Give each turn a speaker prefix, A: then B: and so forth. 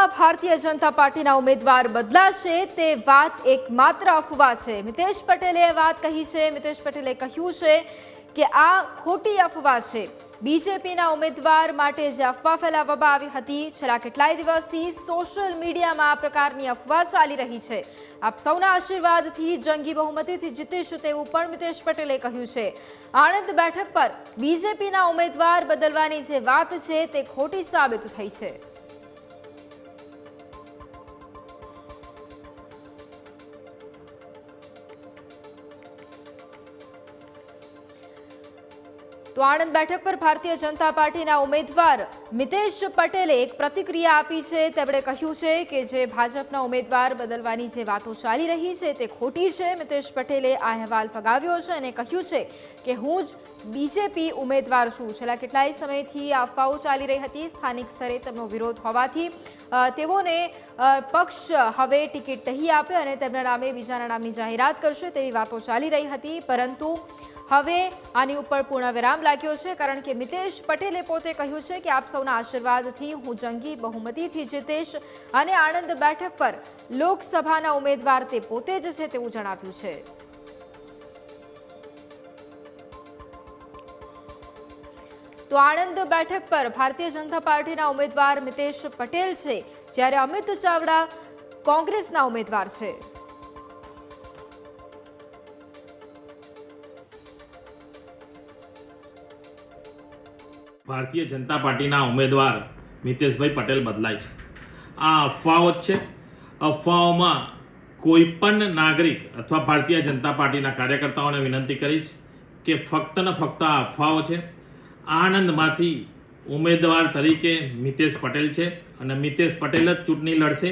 A: આણંદમાં ભારતીય જનતા પાર્ટીના ઉમેદવાર બદલાશે તે વાત એકમાત્ર અફવા છે. મિતેશ પટેલે વાત કહી છે. મિતેશ પટેલે કહ્યું છે કે આ ખોટી અફવા છે. બીજેપીના ઉમેદવાર માટે જે અફવા ફેલાવવામાં આવી હતી, છેલ્લા કેટલાય દિવસથી સોશિયલ મીડિયામાં આ પ્રકારની અફવા ચાલી રહી છે. આપ સૌના આશીર્વાદથી જંગી બહુમતીથી જીતીશું તેવું પણ મિતેશ પટેલે કહ્યું છે. આણંદ બેઠક પર બીજેપીના ઉમેદવાર બદલવાની જે વાત છે તે ખોટી સાબિત થઈ છે. તો આણંદ બેઠક પર ભારતીય જનતા પાર્ટીના ઉમેદવાર મિતેશ પટેલે એક પ્રતિક્રિયા આપી છે. તેમણે કહ્યું છે કે જે ભાજપના ઉમેદવાર બદલવાની જે વાતો ચાલી રહી છે તે ખોટી છે. મિતેશ પટેલે આ અહેવાલ ફગાવ્યો છે અને કહ્યું છે કે હું જ બીજેપી ઉમેદવાર છું છેલ્લા કેટલાય સમયથી અફવાઓ ચાલી રહી હતી. સ્થાનિક સ્તરે તેમનો વિરોધ હોવાથી તેઓને પક્ષ હવે ટિકિટ નહીં આપે અને તેમના નામે બીજાના નામની જાહેરાત કરશે તેવી વાતો ચાલી રહી હતી. પરંતુ હવે આની ઉપર પૂર્ણ વિરામ લાગ્યો છે, કારણ કે મિતેશ પટેલે પોતે કહ્યું છે કે આપ સૌના આશીર્વાદથી હું જંગી બહુમતીથી જીતીશ અને આણંદ બેઠક પર લોકસભાના ઉમેદવાર તે પોતે જ છે તેવું જણાવ્યું છે. તો આણંદ બેઠક પર ભારતીય જનતા પાર્ટીના ઉમેદવાર મિતેશ પટેલ છે, જ્યારે અમિત ચાવડા કોંગ્રેસના ઉમેદવાર છે.
B: ભારતીય જનતા પાર્ટીના ઉમેદવાર મિતેશભાઈ પટેલ બદલાય છે. આ અફવાઓ જ છે. અફવાઓમાં કોઈ પણ નાગરિક અથવા ભારતીય જનતા પાર્ટીના કાર્યકર્તાઓને વિનંતી કરીશ કે ફક્ત ને ફક્ત આ અફવાઓ છે આણંદમાંથી ઉમેદવાર તરીકે મિતેશ પટેલ છે. અને મિતેશ પટેલ જ ચૂંટણી લડશે.